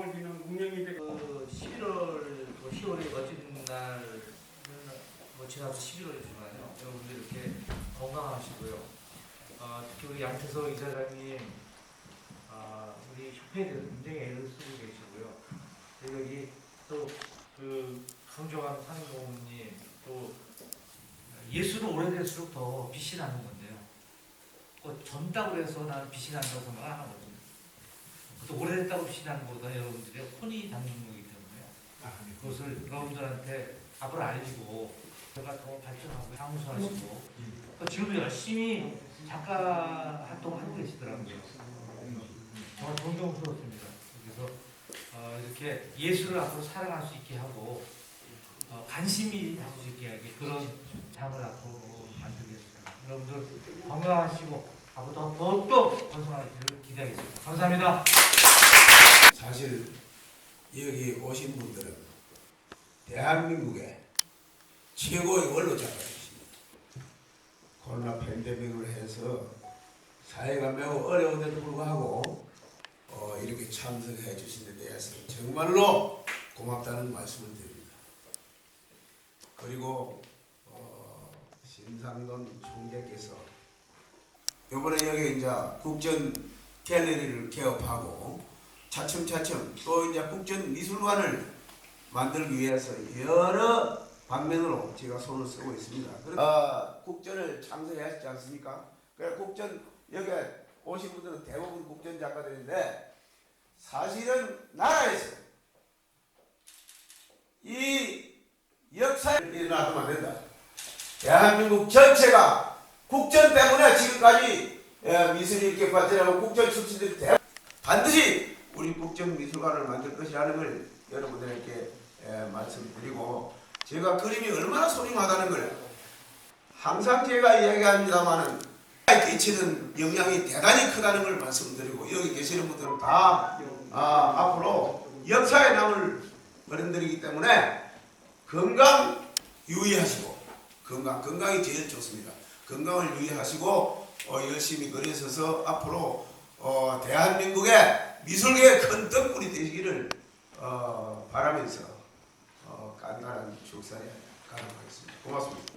보기는 운명이 되 그 11월 그 10월의 멋진 그 날은 뭐 지나서 11월이지만요. 여러분들 이렇게 건강하시고요. 어, 특히 우리 양태석 이사장님, 아, 우리 협회들 굉장히 애를 쓰고 계시고요. 그리고 여기 또그 강정환 사는고모님 또 예수는 오래될수록 더 빛이 나는 건데요. 그 젊다고 해서 나는 빛이 난다고 생각 안 하거든요. 또 오래됐다고 나는 것보다 여러분들의 혼이 담는 거기 때문에 그것을 여러분들한테 앞으로 알리고 제가 더 발전하고 향수하시고 또 지금도 열심히 작가 활동하고 계시더라고요. 정말 존경스럽습니다. 그래서 어, 이렇게 예술을 앞으로 사랑할 수 있게 하고 어, 관심이 할수 있게 하게 그런 장을 앞으로 만들겠습니다. 여러분들 건강하시고 앞으로 더- 더욱더 건강하시기를 기대하겠습니다. 감사합니다. 사실 여기 오신 분들은 대한민국의 최고의 원로 작가이십니다. 코로나 팬데믹을 해서 사회가 매우 어려운데도 불구하고 어, 이렇게 참석해 주신 데 대해서 정말로 고맙다는 말씀을 드립니다. 그리고 어, 신상돈 총재께서 이번에 여기 이제 국전 갤러리를 개업하고 차츰차츰 또 이제 국전 미술관을 만들기 위해서 여러 방면으로 제가 손을 쓰고 있습니다. 어, 국전을 창설하셨지 않습니까? 그래 국전 여기 오신 분들은 대부분 국전 작가들인데 사실은 나라에서 이 역사에 일어나면 안 된다. 대한민국 전체가 국전 때문에 지금까지 예, 미술이 이렇게 발전하고 국전 출신들이 대 반드시 우리 국정미술관을 만들 것이라는 걸 여러분들에게 예, 말씀드리고 제가 그림이 얼마나 소중하다는 걸 항상 제가 이야기합니다만은 끼치는 영향이 대단히 크다는 걸 말씀드리고 여기 계시는 분들은 다 아, 앞으로 역사에 남을 어른들이기 때문에 건강 유의하시고 건강 건강이 제일 좋습니다. 건강을 유의하시고 어, 열심히 그려서서 앞으로 어, 대한민국의 미술계의 큰 덕분이 되시기를 어, 바라면서 어, 깐간한 축사에 가능하겠습니다. 고맙습니다.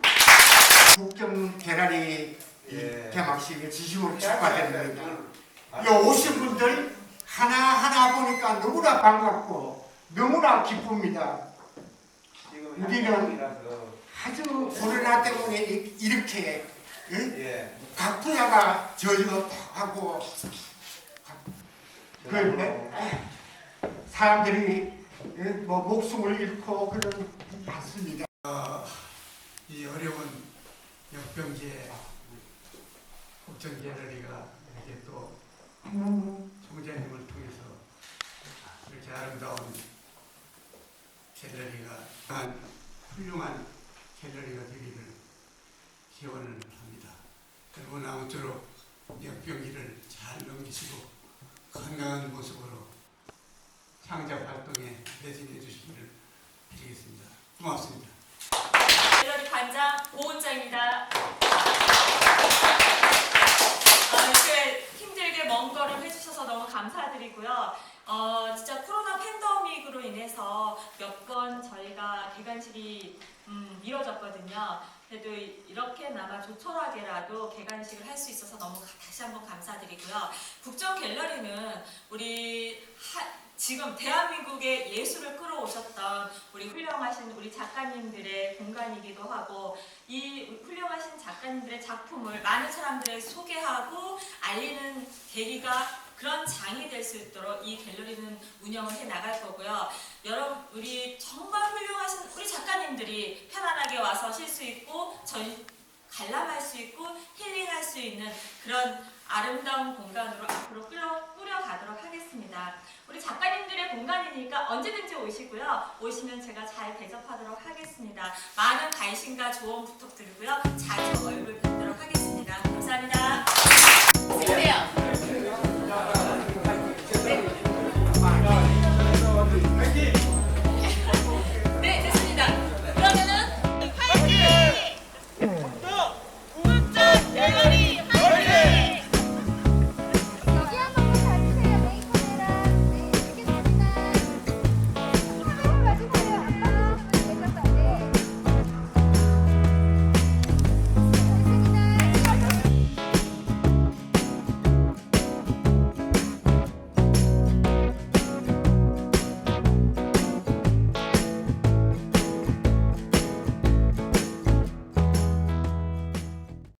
국정 개나리 예. 개막식에 진심으로 축하드립니다. 요 오신 분들 하나하나 보니까 너무나 반갑고 너무나 기쁩니다. 우리는 아주 코로나 때문에 이- 이렇게 예? 예. 각 분야가 저조하고 그 사람들이 예? 뭐 목숨을 잃고 그런 것 같습니다. 이 어려운 역병기에 국정 갤러리가 이렇게 또 총재님을 통해서 이렇게 아름다운 갤러리가 한 훌륭한 갤러리가 되기를 기원을 아무쪼록 역병기를 잘 넘기시고 건강한 모습으로 창작 활동에 매진해 주시기를 드리겠습니다. 고맙습니다. 갤러리 관장 고은자입니다. 어, 이렇게 힘들게 먼 걸음 해주셔서 너무 감사드리고요. 어, 진짜 코로나 팬데믹으로 인해서 몇 번 저희가 개관식이 음, 미뤄졌거든요. 그래도 이렇게나마 조촐하게라도 개관식을 할 수 있어서 너무 가- 다시 한번 감사드리고요. 국정 갤러리는 우리 하- 지금 대한민국의 예술을 끌어오셨던 우리 훌륭하신 우리 작가님들의 공간이기도 하고 이 훌륭하신 작가님들의 작품을 많은 사람들에 소개하고 알리는 계기가 그런 장이 될 수 있도록 이 갤러리는 운영을 해 나갈 거고요. 여러분 우리 정말 훌륭하신 우리 작가님들이 편안하게 와서 쉴 수 있고 전 관람할 수 있고 힐링할 수 있는 그런 아름다운 공간으로 앞으로 꾸려, 꾸려가도록 하겠습니다. 우리 작가님들의 공간이니까 언제든지 오시고요. 오시면 제가 잘 대접하도록 하겠습니다. 많은 관심과 조언 부탁드리고요. 자주